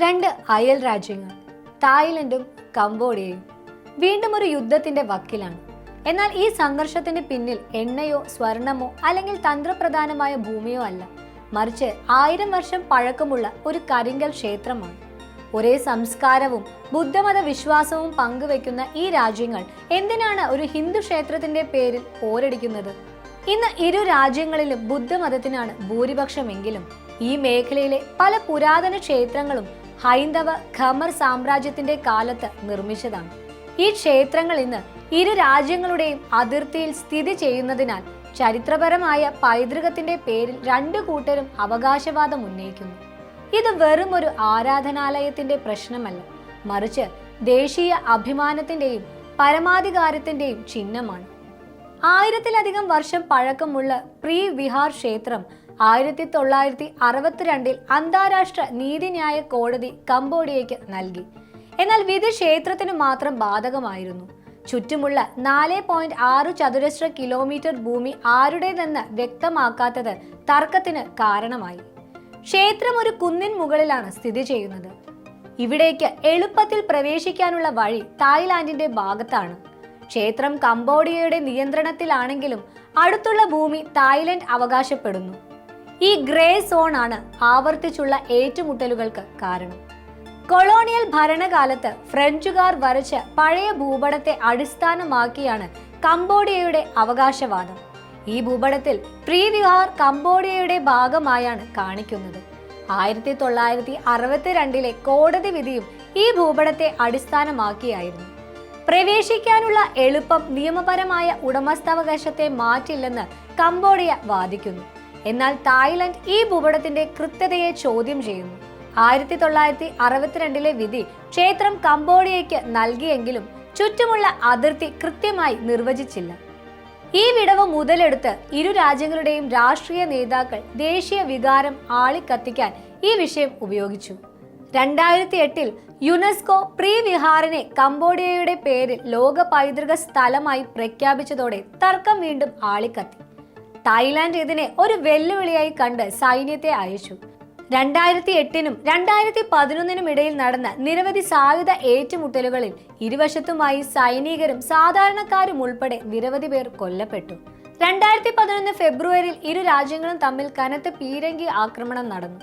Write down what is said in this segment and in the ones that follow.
രണ്ട് അയൽ രാജ്യങ്ങൾ തായ്ലൻഡും കംബോഡിയയും വീണ്ടും ഒരു യുദ്ധത്തിന്റെ വക്കിലാണ്. എന്നാൽ ഈ സംഘർഷത്തിന് പിന്നിൽ എണ്ണയോ സ്വർണമോ അല്ലെങ്കിൽ തന്ത്രപ്രധാനമായ ഭൂമിയോ അല്ല. മറിച്ച് ആയിരം വർഷം പഴക്കമുള്ള ഒരു കരിങ്കൽ ക്ഷേത്രമാണ്. ഒരേ സംസ്കാരവും ബുദ്ധമത വിശ്വാസവും പങ്കുവെക്കുന്ന ഈ രാജ്യങ്ങൾ എന്തിനാണ് ഒരു ഹിന്ദു ക്ഷേത്രത്തിന്റെ പേരിൽ പോരടിക്കുന്നത്? ഇന്ന് ഇരു രാജ്യങ്ങളിലും ബുദ്ധമതത്തിനാണ് ഭൂരിപക്ഷമെങ്കിലും ഈ മേഖലയിലെ പല പുരാതന ക്ഷേത്രങ്ങളും ഹൈന്ദവ ഖമർ സാമ്രാജ്യത്തിന്റെ കാലത്ത് നിർമ്മിച്ചതാണ്. ഈ ക്ഷേത്രങ്ങൾ ഇന്ന് ഇരു രാജ്യങ്ങളുടെയും അതിർത്തിയിൽ സ്ഥിതി ചെയ്യുന്നതിനാൽ ചരിത്രപരമായ പൈതൃകത്തിന്റെ പേരിൽ രണ്ടു കൂട്ടരും അവകാശവാദം ഉന്നയിക്കുന്നു. ഇത് വെറും ഒരു ആരാധനാലയത്തിന്റെ പ്രശ്നമല്ല മറിച്ച് ദേശീയ അഭിമാനത്തിന്റെയും പരമാധികാരത്തിന്റെയും ചിഹ്നമാണ്. ആയിരത്തിലധികം വർഷം പഴക്കമുള്ള പ്രീ വിഹാർ ക്ഷേത്രം ആയിരത്തി തൊള്ളായിരത്തി അറുപത്തിരണ്ടിൽ അന്താരാഷ്ട്ര നീതിന്യായ കോടതി കംബോഡിയയ്ക്ക് നൽകി. എന്നാൽ വിധി ക്ഷേത്രത്തിന് മാത്രം ബാധകമായിരുന്നു. ചുറ്റുമുള്ള നാല് പോയിന്റ് ആറ് ചതുരശ്ര കിലോമീറ്റർ ഭൂമി ആരുടേതെന്ന് വ്യക്തമാക്കാത്തത് തർക്കത്തിന് കാരണമായി. ക്ഷേത്രം ഒരു കുന്നിൻ മുകളിലാണ് സ്ഥിതി ചെയ്യുന്നത്. ഇവിടേക്ക് എളുപ്പത്തിൽ പ്രവേശിക്കാനുള്ള വഴി തായ്ലാന്റിന്റെ ഭാഗത്താണ്. ക്ഷേത്രം കംബോഡിയയുടെ നിയന്ത്രണത്തിലാണെങ്കിലും അടുത്തുള്ള ഭൂമി തായ്ലൻഡ് അവകാശപ്പെടുന്നു. ഈ ഗ്രേ സോൺ ആണ് ആവർത്തിച്ചുള്ള ഏറ്റുമുട്ടലുകൾക്ക് കാരണം. കൊളോണിയൽ ഭരണകാലത്ത് ഫ്രഞ്ചുകാർ വരച്ച പഴയ ഭൂപടത്തെ അടിസ്ഥാനമാക്കിയാണ് കംബോഡിയയുടെ അവകാശവാദം. ഈ ഭൂപടത്തിൽ പ്രീവിഹാർ കംബോഡിയയുടെ ഭാഗമായാണ് കാണിക്കുന്നത്. ആയിരത്തി തൊള്ളായിരത്തി അറുപത്തിരണ്ടിലെ കോടതി വിധിയും ഈ ഭൂപടത്തെ അടിസ്ഥാനമാക്കിയായിരുന്നു. പ്രവേശിക്കാനുള്ള എളുപ്പം നിയമപരമായ ഉടമസ്ഥാവകാശത്തെ മാറ്റില്ലെന്ന് കംബോഡിയ വാദിക്കുന്നു. എന്നാൽ തായ്ലൻഡ് ഈ ഭൂപടത്തിന്റെ കൃത്യതയെ ചോദ്യം ചെയ്യുന്നു. ആയിരത്തി തൊള്ളായിരത്തി അറുപത്തിരണ്ടിലെ വിധി ക്ഷേത്രം കംബോഡിയയ്ക്ക് നൽകിയെങ്കിലും ചുറ്റുമുള്ള അതിർത്തി കൃത്യമായി നിർവചിച്ചില്ല. ഈ വിടവ് മുതലെടുത്ത് ഇരു രാജ്യങ്ങളുടെയും രാഷ്ട്രീയ നേതാക്കൾ ദേശീയ വികാരം ആളിക്കത്തിക്കാൻ ഈ വിഷയം ഉപയോഗിച്ചു. രണ്ടായിരത്തി എട്ടിൽ യുനെസ്കോ പ്രീ വിഹാറിനെ കംബോഡിയയുടെ പേരിൽ ലോക പൈതൃക സ്ഥലമായി പ്രഖ്യാപിച്ചതോടെ തർക്കം വീണ്ടും ആളിക്കത്തി. തായ്ലാന്റ് ഇതിനെ ഒരു വെല്ലുവിളിയായി കണ്ട് സൈന്യത്തെ അയച്ചു. രണ്ടായിരത്തി എട്ടിനും രണ്ടായിരത്തി പതിനൊന്നിനും ഇടയിൽ നടന്ന നിരവധി സായുധ ഏറ്റുമുട്ടലുകളിൽ ഇരുവശത്തുമായി സൈനികരും സാധാരണക്കാരും ഉൾപ്പെടെ നിരവധി പേർ കൊല്ലപ്പെട്ടു. രണ്ടായിരത്തി പതിനൊന്ന് ഫെബ്രുവരിയിൽ ഇരു രാജ്യങ്ങളും തമ്മിൽ കനത്ത പീരങ്കി ആക്രമണം നടന്നു.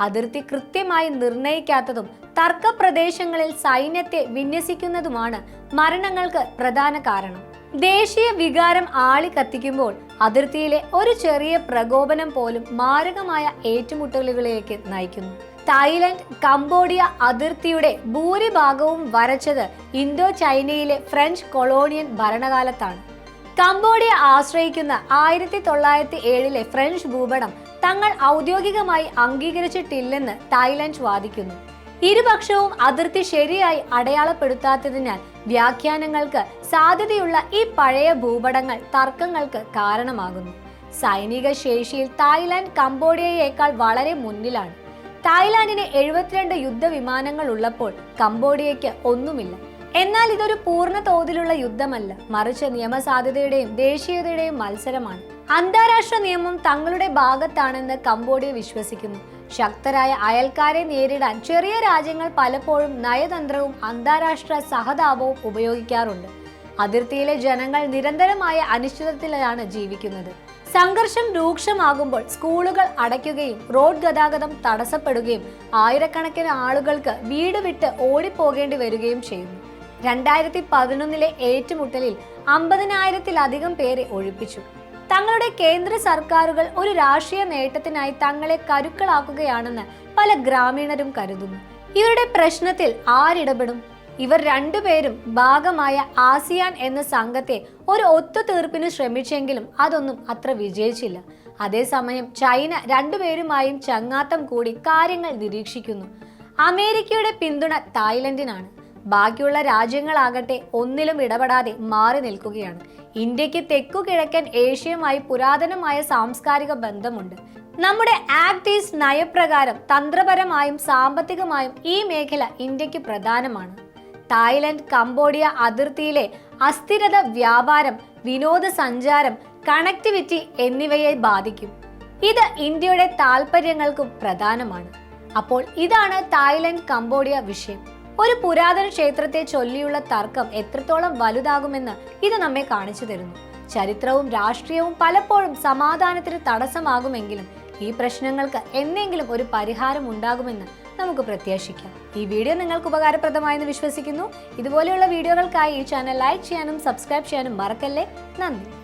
അതിർത്തി കൃത്യമായി നിർണയിക്കാത്തതും തർക്കപ്രദേശങ്ങളിൽ സൈന്യത്തെ വിന്യസിക്കുന്നതുമാണ് മരണങ്ങൾക്ക് പ്രധാന കാരണം. ദേശീയ വികാരം ആളി കത്തിക്കുമ്പോൾ അതിർത്തിയിലെ ഒരു ചെറിയ പ്രകോപനം പോലും മാരകമായ ഏറ്റുമുട്ടലുകളിലേക്ക് നയിക്കുന്നു. തായ്ലൻഡ് കംബോഡിയ അതിർത്തിയുടെ ഭൂരിഭാഗവും വരച്ചത് ഇന്തോ ചൈനയിലെ ഫ്രഞ്ച് കൊളോണിയൻ ഭരണകാലത്താണ്. കംബോഡിയ ആശ്രയിക്കുന്ന ആയിരത്തി തൊള്ളായിരത്തി ഏഴിലെ ഫ്രഞ്ച് ഭൂപടം തങ്ങൾ ഔദ്യോഗികമായി അംഗീകരിച്ചിട്ടില്ലെന്ന് തായ്ലൻഡ് വാദിക്കുന്നു. ഇരുപക്ഷവും അതിർത്തി ശരിയായി അടയാളപ്പെടുത്താത്തതിനാൽ വ്യാഖ്യാനങ്ങൾക്ക് സാധ്യതയുള്ള ഈ പഴയ ഭൂപടങ്ങൾ തർക്കങ്ങൾക്ക് കാരണമാകുന്നു. സൈനിക ശേഷിയിൽ തായ്ലാന്റ് കംബോഡിയയേക്കാൾ വളരെ മുന്നിലാണ്. തായ്ലാന്റിന് എഴുപത്തിരണ്ട് യുദ്ധവിമാനങ്ങൾ ഉള്ളപ്പോൾ കംബോഡിയയ്ക്ക് ഒന്നുമില്ല. എന്നാൽ ഇതൊരു പൂർണ തോതിലുള്ള യുദ്ധമല്ല. മറിച്ച് നിയമസാധ്യതയുടെയും ദേശീയതയുടെയും മത്സരമാണ്. അന്താരാഷ്ട്ര നിയമം തങ്ങളുടെ ഭാഗത്താണെന്ന് കംബോഡിയ വിശ്വസിക്കുന്നു. ശക്തരായ അയൽക്കാരെ നേരിടാൻ ചെറിയ രാജ്യങ്ങൾ പലപ്പോഴും നയതന്ത്രവും അന്താരാഷ്ട്ര സഹതാപവും ഉപയോഗിക്കാറുണ്ട്. അതിർത്തിയിലെ ജനങ്ങൾ നിരന്തരമായ അനിശ്ചിതത്തിലാണ് ജീവിക്കുന്നത്. സംഘർഷം രൂക്ഷമാകുമ്പോൾ സ്കൂളുകൾ അടയ്ക്കുകയും റോഡ് ഗതാഗതം തടസ്സപ്പെടുകയും ആയിരക്കണക്കിന് ആളുകൾക്ക് വീട് വിട്ട് ഓടിപ്പോകേണ്ടി വരികയും ചെയ്യുന്നു. രണ്ടായിരത്തി പതിനൊന്നിലെ ഏറ്റുമുട്ടലിൽ അമ്പതിനായിരത്തിലധികം പേരെ ഒഴിപ്പിച്ചു. തങ്ങളുടെ കേന്ദ്ര സർക്കാരുകൾ ഒരു രാഷ്ട്രീയ നേട്ടത്തിനായി തങ്ങളെ കരുക്കളാക്കുകയാണെന്ന് പല ഗ്രാമീണരും കരുതുന്നു. ഇവരുടെ പ്രശ്നത്തിൽ ആരിടപെടും? ഇവർ രണ്ടുപേരും ഭാഗമായ ആസിയാൻ എന്ന സംഘത്തെ ഒരു ഒത്തുതീർപ്പിന് ശ്രമിച്ചെങ്കിലും അതൊന്നും അത്ര വിജയിച്ചില്ല. അതേസമയം ചൈന രണ്ടുപേരുമായും ചങ്ങാത്തം കൂടി കാര്യങ്ങൾ നിരീക്ഷിക്കുന്നു. അമേരിക്കയുടെ പിന്തുണ തായ്ലൻഡിനാണ്. ബാക്കിയുള്ള രാജ്യങ്ങളാകട്ടെ ഒന്നിലും ഇടപെടാതെ മാറി നിൽക്കുകയാണ്. ഇന്ത്യയ്ക്ക് തെക്കു കിഴക്കൻ ഏഷ്യയുമായി പുരാതനമായ സാംസ്കാരിക ബന്ധമുണ്ട്. നമ്മുടെ ആക്ട് ഈസ്റ്റ് നയപ്രകാരം തന്ത്രപരമായും സാമ്പത്തികമായും ഈ മേഖല ഇന്ത്യയ്ക്ക് പ്രധാനമാണ്. തായ്ലൻഡ് കംബോഡിയ അതിർത്തിയിലെ അസ്ഥിരത വ്യാപാരം വിനോദസഞ്ചാരം കണക്ടിവിറ്റി എന്നിവയെ ബാധിക്കും. ഇത് ഇന്ത്യയുടെ താൽപ്പര്യങ്ങൾക്കും പ്രധാനമാണ്. അപ്പോൾ ഇതാണ് തായ്ലൻഡ് കംബോഡിയ വിഷയം. ഒരു പുരാതന ക്ഷേത്രത്തെ ചൊല്ലിയുള്ള തർക്കം എത്രത്തോളം വലുതാകുമെന്ന് ഇത് നമ്മെ കാണിച്ചു തരുന്നു. ചരിത്രവും രാഷ്ട്രീയവും പലപ്പോഴും സമാധാനത്തിന് തടസ്സമാകുമെങ്കിലും ഈ പ്രശ്നങ്ങൾക്ക് എന്നെങ്കിലും ഒരു പരിഹാരം ഉണ്ടാകുമെന്ന് നമുക്ക് പ്രത്യാശിക്കാം. ഈ വീഡിയോ നിങ്ങൾക്ക് ഉപകാരപ്രദമായെന്ന് വിശ്വസിക്കുന്നു. ഇതുപോലെയുള്ള വീഡിയോകൾക്കായി ഈ ചാനൽ ലൈക്ക് ചെയ്യാനും സബ്സ്ക്രൈബ് ചെയ്യാനും മറക്കല്ലേ? നന്ദി.